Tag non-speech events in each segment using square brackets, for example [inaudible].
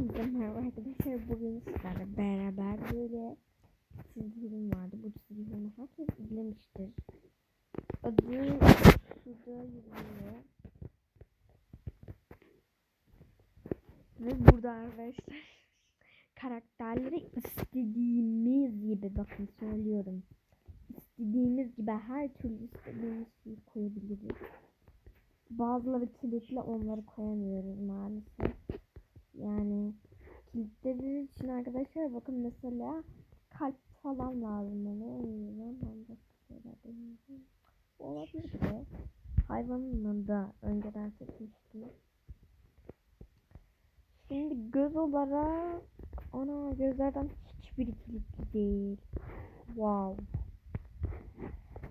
Hepinize merhaba arkadaşlar. Bugün sizlerle beraber böyle çizgi film vardı. Bu çizgi filmi herkes izlemiştir. Adı Suda Yürüyor. Ve burada arkadaşlar karakterleri istediğimiz gibi bakın söylüyorum. İstediğimiz gibi her türlü istediğimiz şeyi koyabiliriz. Bazıları kilitli onları koyamıyoruz maalesef. Yani kilitlediğiniz için arkadaşlar bakın mesela kalp falan lazım bana. O yüzden ben başka şeyler olabilir de. Hayvanın da önceden seçmiştim. Şimdi göz olarak ana gözlerden hiçbiri kilitli değil. Wow.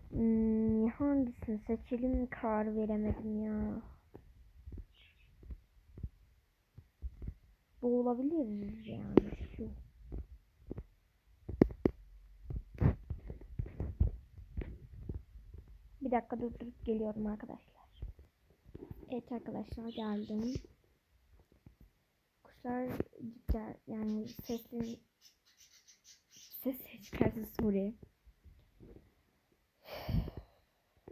Hmm, hangisini seçelim karar veremedim ya. Olabilir yani şu. Bir dakika durdurup geliyorum arkadaşlar. Evet arkadaşlar geldim. Kuşlar cidden yani sesli ses çıkarsa sorry. [sighs]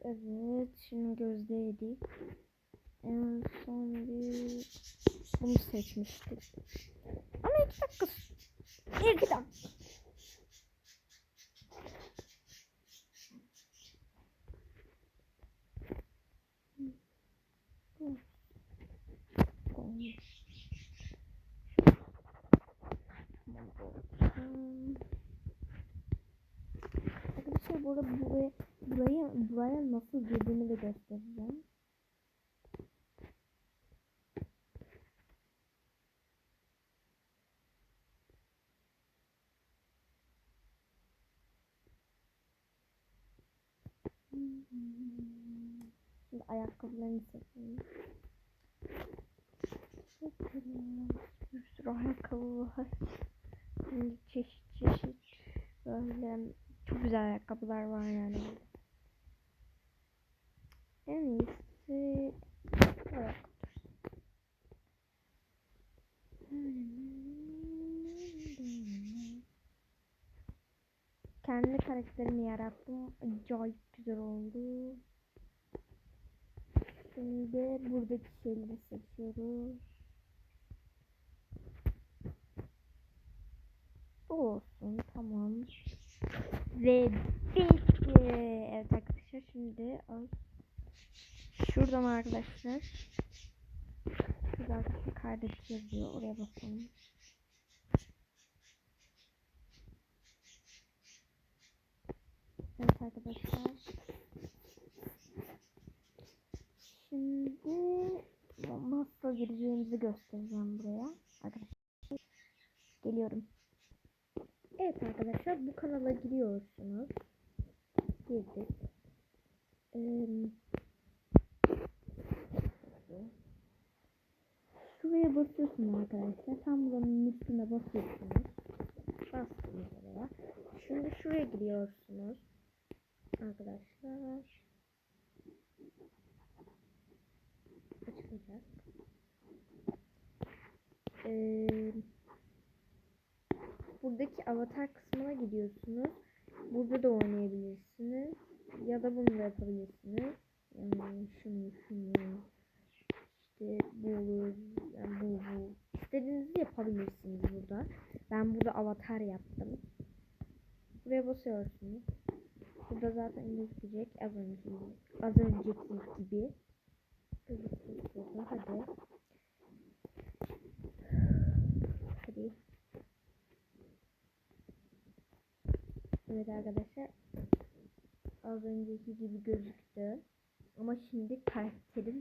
Evet şimdi gözdeydik. En son bir bunu seçmiştik. Ama iki dakika. İki dakika. Arkadaşlar bu arada buraya, buraya, buraya nasıl girdiğini de göstereceğim. Şimdi ayakkabılarını seçelim. Bir sürü ayakkabı var. Şimdi çeşit çeşit böyle çok güzel ayakkabılar var yani. En iyisi ayakkabı. Kendi karakterimi yarattım. Acayip güzel oldu. Şimdi buradaki şeyleri seçiyoruz. Bu olsun tamam. Ve bitti. Evet arkadaşlar şimdi az şuradan arkadaşlar şurada arkadaşlar kardeş yazıyor oraya bakalım. Evet arkadaşlar. Şimdi nasıl gireceğimizi göstereceğim buraya. Arkadaşlar geliyorum. Evet arkadaşlar bu kanala giriyorsunuz. Girdik. Ee, şuraya basıyorsunuz arkadaşlar. Tam buranın üstüne basıyorsunuz. Bastınız oraya. Şimdi şuraya giriyorsunuz. Arkadaşlar. Açılacak. Ee, buradaki avatar kısmına gidiyorsunuz. Burada da oynayabilirsiniz. Ya da bunu da yapabilirsiniz. Yani şunu şunu işte bu olur. Yani bu bu. İstediğinizi yapabilirsiniz burada. Ben burada avatar yaptım. Buraya basıyorsunuz. Burada zaten gözükecek az önce az önceki gibi. Hadi. Hadi. Evet arkadaşlar. Az önceki gibi gözüktü. Ama şimdi karakterim